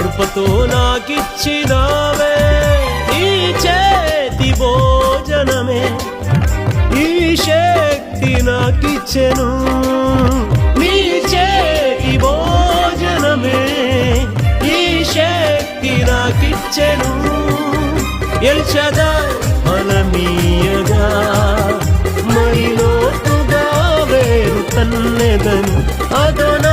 కృపతో నాకిచ్చినావే. ఈ చేతి భోజనమే. ఈ శక్తి నాకిచ్చెను. నీ చేతి భోజనమే. ఈ శక్తి నాకిచ్చెను. ఎల్చదా మనమీయగా. మరి లోతుగా వేరు తన్నెదను. అదన